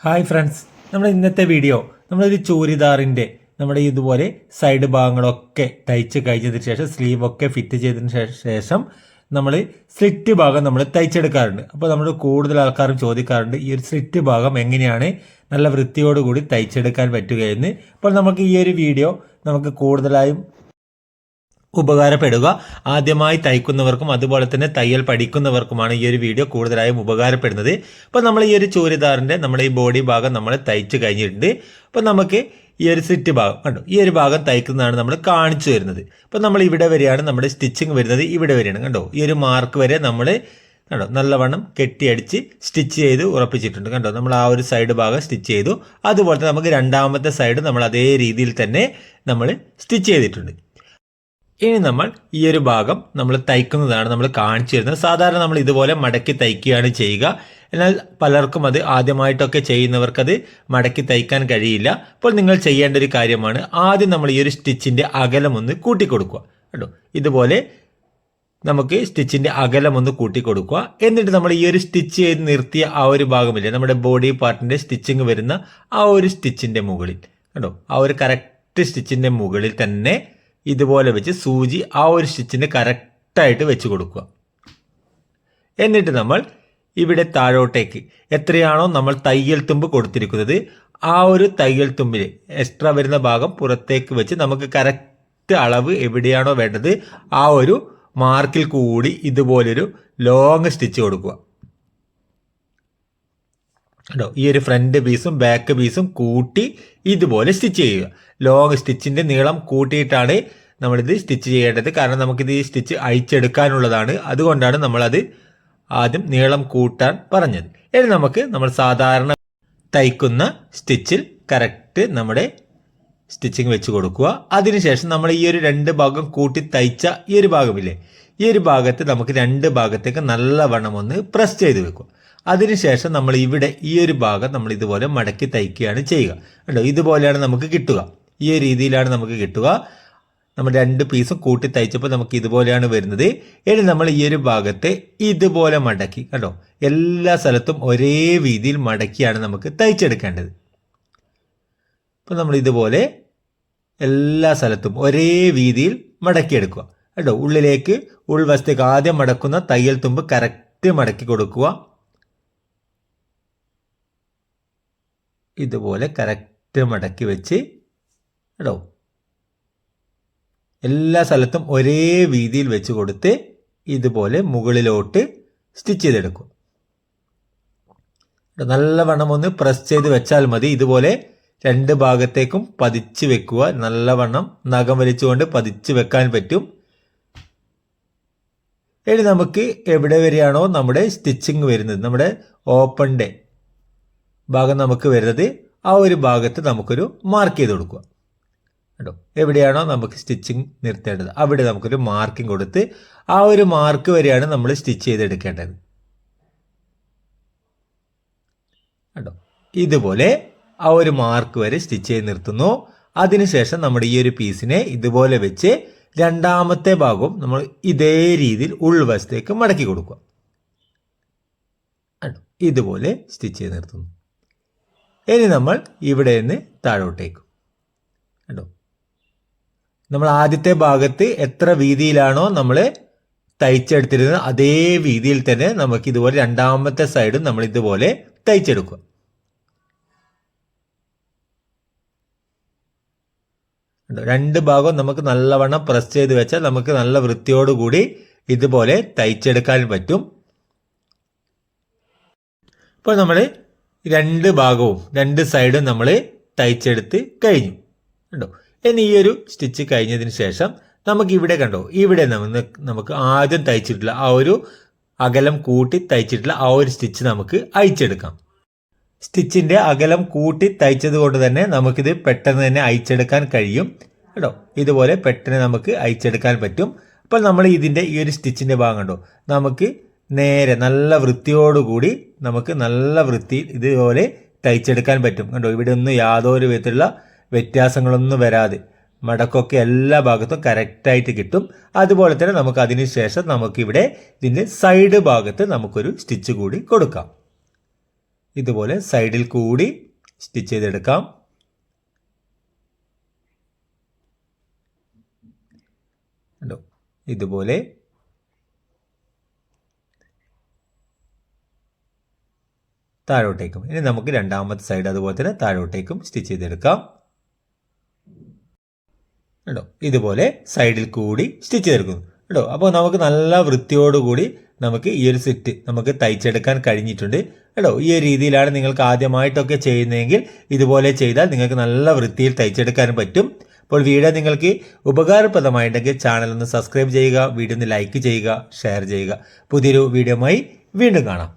Hi friends നമ്മുടെ ഇന്നത്തെ video നമ്മളൊരു ചൂരിദാറിന്റെ നമ്മുടെ ഇതുപോലെ സൈഡ് ഭാഗങ്ങളൊക്കെ തയ്ച്ച് കഴിഞ്ഞതിന് ശേഷം സ്ലീവൊക്കെ ഫിറ്റ് ചെയ്തതിന് ശേഷം നമ്മൾ സ്ലിറ്റ് ഭാഗം നമ്മൾ തയ്ച്ചെടുക്കാറുണ്ട്. അപ്പോൾ നമ്മൾ കൂടുതൽ ആൾക്കാരും ചോദിക്കാറുണ്ട് ഈ ഒരു സ്ലിറ്റ് ഭാഗം എങ്ങനെയാണ് നല്ല വൃത്തിയോടുകൂടി തയ്ച്ചെടുക്കാൻ പറ്റുകയെന്ന് അപ്പോൾ നമുക്ക് ഈ ഒരു വീഡിയോ നമുക്ക് കൂടുതലായും ഉപകാരപ്പെടുക. ആദ്യമായി തയ്ക്കുന്നവർക്കും അതുപോലെ തന്നെ തയ്യൽ പഠിക്കുന്നവർക്കുമാണ് ഈ ഒരു വീഡിയോ കൂടുതലായും ഉപകാരപ്പെടുന്നത്. അപ്പോൾ നമ്മൾ ഈ ഒരു ചൂരിദാറിന്റെ നമ്മുടെ ഈ ബോഡി ഭാഗം നമ്മൾ തയ്ച്ച് കഴിഞ്ഞിട്ടുണ്ട്. അപ്പോൾ നമുക്ക് ഈ ഒരു സിറ്റ് ഭാഗം കണ്ടു? ഈ ഒരു ഭാഗം തയ്ക്കുന്നതാണ് നമ്മൾ കാണിച്ചു വരുന്നത് അപ്പോൾ നമ്മൾ ഇവിടെ വരെയാണ് നമ്മുടെ സ്റ്റിച്ചിങ് വരുന്നത്. ഇവിടെ വരെയാണ് കണ്ടോ? ഈ ഒരു മാർക്ക് വരെ നമ്മൾ കണ്ടോ? നല്ലവണ്ണം കെട്ടിയടിച്ച് സ്റ്റിച്ച് ചെയ്ത് ഉറപ്പിച്ചിട്ടുണ്ട്. കണ്ടോ? നമ്മൾ ആ ഒരു സൈഡ് ഭാഗം സ്റ്റിച്ച് ചെയ്തു. അതുപോലെ തന്നെ നമുക്ക് രണ്ടാമത്തെ സൈഡ് നമ്മൾ അതേ രീതിയിൽ തന്നെ നമ്മൾ സ്റ്റിച്ച് ചെയ്തിട്ടുണ്ട്. ഇനി നമ്മൾ ഈ ഒരു ഭാഗം നമ്മൾ തയ്ക്കുന്നതാണ് നമ്മൾ കാണിച്ചു തരുന്നത് സാധാരണ നമ്മൾ ഇതുപോലെ മടക്കി തയ്ക്കുകയാണ് ചെയ്യുക. എന്നാൽ പലർക്കും അത് ആദ്യമായിട്ടൊക്കെ ചെയ്യുന്നവർക്കത് മടക്കി തയ്ക്കാൻ കഴിയില്ല. അപ്പോൾ നിങ്ങൾ ചെയ്യേണ്ട ഒരു കാര്യമാണ് ആദ്യം നമ്മൾ ഈ ഒരു സ്റ്റിച്ചിന്റെ അകലം ഒന്ന് കൂട്ടിക്കൊടുക്കുക. കേട്ടോ ഇതുപോലെ നമുക്ക് സ്റ്റിച്ചിന്റെ അകലം ഒന്ന് കൂട്ടിക്കൊടുക്കുക. എന്നിട്ട് നമ്മൾ ഈ ഒരു സ്റ്റിച്ച് ചെയ്ത് നിർത്തിയ ആ ഒരു ഭാഗമില്ലേ? നമ്മുടെ ബോഡി പാർട്ടിന്റെ സ്റ്റിച്ചിങ് വരുന്ന ആ ഒരു സ്റ്റിച്ചിന്റെ മുകളിൽ. കേട്ടോ ആ ഒരു കറക്റ്റ് സ്റ്റിച്ചിന്റെ മുകളിൽ തന്നെ ഇതുപോലെ വെച്ച് സൂചി ആ ഒരു സ്റ്റിച്ചിന് കറക്റ്റായിട്ട് വെച്ച് കൊടുക്കുക. എന്നിട്ട് നമ്മൾ ഇവിടെ താഴോട്ടേക്ക് എത്രയാണോ നമ്മൾ തയ്യൽ തുമ്പ് കൊടുത്തിരിക്കുന്നത് ആ ഒരു തയ്യൽ തുമ്പിൽ എക്സ്ട്രാ വരുന്ന ഭാഗം പുറത്തേക്ക് വെച്ച് നമുക്ക് കറക്റ്റ് അളവ് എവിടെയാണോ വേണ്ടത് ആ ഒരു മാർക്കിൽ കൂടി ഇതുപോലൊരു ലോങ് സ്റ്റിച്ച് കൊടുക്കുക. കേട്ടോ ഈ ഒരു ഫ്രണ്ട് പീസും ബാക്ക് പീസും കൂട്ടി ഇതുപോലെ സ്റ്റിച്ച് ചെയ്യുക. ലോങ് സ്റ്റിച്ചിന്റെ നീളം കൂട്ടിയിട്ടാണ് നമ്മളിത് സ്റ്റിച്ച് ചെയ്യേണ്ടത്. കാരണം നമുക്കിത് ഈ സ്റ്റിച്ച് അഴിച്ചെടുക്കാനുള്ളതാണ്. അതുകൊണ്ടാണ് നമ്മളത് ആദ്യം നീളം കൂട്ടാൻ പറഞ്ഞത്. ഇനി നമുക്ക് നമ്മൾ സാധാരണ തയ്ക്കുന്ന സ്റ്റിച്ചിൽ കറക്റ്റ് നമ്മുടെ സ്റ്റിച്ചിങ് വെച്ച് കൊടുക്കുക. അതിനുശേഷം നമ്മൾ ഈ ഒരു രണ്ട് ഭാഗം കൂട്ടി തയ്ച്ച ഈ ഒരു ഭാഗമില്ലേ? ഈ ഒരു ഭാഗത്ത് നമുക്ക് രണ്ട് ഭാഗത്തേക്ക് നല്ലവണ്ണം ഒന്ന് പ്രസ് ചെയ്ത് വെക്കുക. അതിനുശേഷം നമ്മൾ ഇവിടെ ഈ ഒരു ഭാഗം നമ്മൾ ഇതുപോലെ മടക്കി തയ്ക്കുകയാണ് ചെയ്യുക. കണ്ടോ? ഇതുപോലെയാണ് നമുക്ക് കിട്ടുക. ഈ ഒരു രീതിയിലാണ് നമുക്ക് കിട്ടുക. നമ്മൾ രണ്ട് പീസും കൂട്ടി തയ്ച്ചപ്പോൾ നമുക്ക് ഇതുപോലെയാണ് വരുന്നത്. ഇനി നമ്മൾ ഈ ഒരു ഭാഗത്തെ ഇതുപോലെ മടക്കി കണ്ടോ? എല്ലാ സ്ഥലത്തും ഒരേ രീതിയിൽ മടക്കിയാണ് നമുക്ക് തയ്ച്ചെടുക്കേണ്ടത്. അപ്പോൾ നമ്മൾ ഇതുപോലെ എല്ലാ സ്ഥലത്തും ഒരേ വീതിയിൽ മടക്കിയെടുക്കുക. കേട്ടോ ഉള്ളിലേക്ക് ഉൾവശത്തേക്ക് ആദ്യം മടക്കുന്ന തയ്യൽ തുമ്പ് കറക്റ്റ് മടക്കി കൊടുക്കുക. ഇതുപോലെ കറക്റ്റ് മടക്കി വെച്ച് കേട്ടോ എല്ലാ സ്ഥലത്തും ഒരേ വീതിയിൽ വെച്ച് കൊടുത്ത് ഇതുപോലെ മുകളിലോട്ട് സ്റ്റിച്ച് ചെയ്തെടുക്കും. നല്ലവണ്ണം ഒന്ന് പ്രസ് ചെയ്ത് വെച്ചാൽ മതി. ഇതുപോലെ രണ്ട് ഭാഗത്തേക്കും പതിച്ച് വെക്കുക. നല്ലവണ്ണം നഖം വലിച്ചുകൊണ്ട് പതിച്ച് വെക്കാൻ പറ്റും. ഇനി നമുക്ക് എവിടെ വരെയാണോ നമ്മുടെ സ്റ്റിച്ചിങ് വരുന്നത്. നമ്മുടെ ഓപ്പണിന്റെ ഭാഗം നമുക്ക് വരുന്നത് ആ ഒരു ഭാഗത്ത് നമുക്കൊരു മാർക്ക് ചെയ്ത് കൊടുക്കുക. കേട്ടോ എവിടെയാണോ നമുക്ക് സ്റ്റിച്ചിങ് നിർത്തേണ്ടത്. അവിടെ നമുക്കൊരു മാർക്കിംഗ് കൊടുത്ത് ആ ഒരു മാർക്ക് വരെയാണ് നമ്മൾ സ്റ്റിച്ച് ചെയ്തെടുക്കേണ്ടത്. കേട്ടോ ഇതുപോലെ ആ ഒരു മാർക്ക് വരെ സ്റ്റിച്ച് ചെയ്ത് നിർത്തുന്നു. അതിനുശേഷം നമ്മുടെ ഈ ഒരു പീസിനെ ഇതുപോലെ വെച്ച് രണ്ടാമത്തെ ഭാഗവും നമ്മൾ ഇതേ രീതിയിൽ ഉൾവശത്തേക്ക് മടക്കി കൊടുക്കുക? ഇതുപോലെ സ്റ്റിച്ച് ചെയ്ത് നിർത്തുന്നു. ഇനി നമ്മൾ ഇവിടെ നിന്ന് താഴോട്ടേക്കും. കണ്ടോ? നമ്മൾ ആദ്യത്തെ ഭാഗത്ത് എത്ര വീതിയിലാണോ നമ്മൾ തയ്ച്ചെടുത്തിരുന്നത് അതേ വീതിയിൽ തന്നെ നമുക്ക് ഇതുപോലെ രണ്ടാമത്തെ സൈഡും നമ്മൾ ഇതുപോലെ തയ്ച്ചെടുക്കുക? രണ്ട് ഭാഗം നമുക്ക് നല്ലവണ്ണം പ്രസ് ചെയ്ത് വെച്ചാൽ നമുക്ക് നല്ല വൃത്തിയോടുകൂടി ഇതുപോലെ തയ്ച്ചെടുക്കാൻ പറ്റും. ഇപ്പോൾ നമ്മൾ രണ്ട് ഭാഗവും രണ്ട് സൈഡും നമ്മൾ തയ്ച്ചെടുത്ത് കഴിഞ്ഞു. കണ്ടോ? ഇനി ഈ ഒരു സ്റ്റിച്ച് കഴിഞ്ഞതിന് ശേഷം നമുക്ക് ഇവിടെ കണ്ടോ ഇവിടെ നമുക്ക് ആദ്യം തയ്ച്ചിട്ടുള്ള ആ ഒരു അകലം കൂട്ടി തയ്ച്ചിട്ടുള്ള ആ ഒരു സ്റ്റിച്ച് നമുക്ക് അയച്ചെടുക്കാം സ്റ്റിച്ചിന്റെ അകലം കൂട്ടി തയ്ച്ചത് കൊണ്ട് തന്നെ നമുക്കിത് പെട്ടെന്ന് തന്നെ അയച്ചെടുക്കാൻ കഴിയും. കേട്ടോ ഇതുപോലെ പെട്ടെന്ന് നമുക്ക് അയച്ചെടുക്കാൻ പറ്റും. അപ്പോൾ നമ്മൾ ഇതിന്റെ ഈ ഒരു സ്റ്റിച്ചിന്റെ ഭാഗം കണ്ടോ? നമുക്ക് നേരെ നല്ല വൃത്തിയോടുകൂടി നമുക്ക് നല്ല വൃത്തി ഇതുപോലെ തയ്ച്ചെടുക്കാൻ പറ്റും. കണ്ടോ? ഇവിടെ ഒന്നും യാതൊരു വിധത്തിലുള്ള വ്യത്യാസങ്ങളൊന്നും വരാതെ മടക്കൊക്കെ എല്ലാ ഭാഗത്തും കറക്റ്റായിട്ട് കിട്ടും. അതുപോലെ തന്നെ നമുക്ക് അതിനുശേഷം നമുക്കിവിടെ ഇതിന്റെ സൈഡ് ഭാഗത്ത് നമുക്കൊരു സ്റ്റിച്ച് കൂടി കൊടുക്കാം. ഇതുപോലെ സൈഡിൽ കൂടി സ്റ്റിച്ച് ചെയ്തെടുക്കാം. ഇതുപോലെ താഴോട്ടേക്കും. ഇനി നമുക്ക് രണ്ടാമത്തെ സൈഡ് അതുപോലെ തന്നെ താഴോട്ടേക്കും സ്റ്റിച്ച് ചെയ്തെടുക്കാം. കേട്ടോ ഇതുപോലെ സൈഡിൽ കൂടി സ്റ്റിച്ച് ചെയ്തെടുക്കുന്നു. കേട്ടോ അപ്പോൾ നമുക്ക് നല്ല വൃത്തിയോടുകൂടി നമുക്ക് ഈ ഒരു സെറ്റ് നമുക്ക് തയ്ച്ചെടുക്കാൻ കഴിഞ്ഞിട്ടുണ്ട്. കേട്ടോ ഈ ഒരു രീതിയിലാണ് നിങ്ങൾക്ക് ആദ്യമായിട്ടൊക്കെ ചെയ്യുന്നതെങ്കിൽ ഇതുപോലെ ചെയ്താൽ നിങ്ങൾക്ക് നല്ല വൃത്തിയിൽ തയ്ച്ചെടുക്കാനും പറ്റും. അപ്പോൾ വീഡിയോ നിങ്ങൾക്ക് ഉപകാരപ്രദമായിട്ടുണ്ടെങ്കിൽ ചാനൽ ഒന്ന് സബ്സ്ക്രൈബ് ചെയ്യുക വീഡിയോ ഒന്ന് ലൈക്ക് ചെയ്യുക ഷെയർ ചെയ്യുക. പുതിയൊരു വീഡിയോയുമായി വീണ്ടും കാണാം.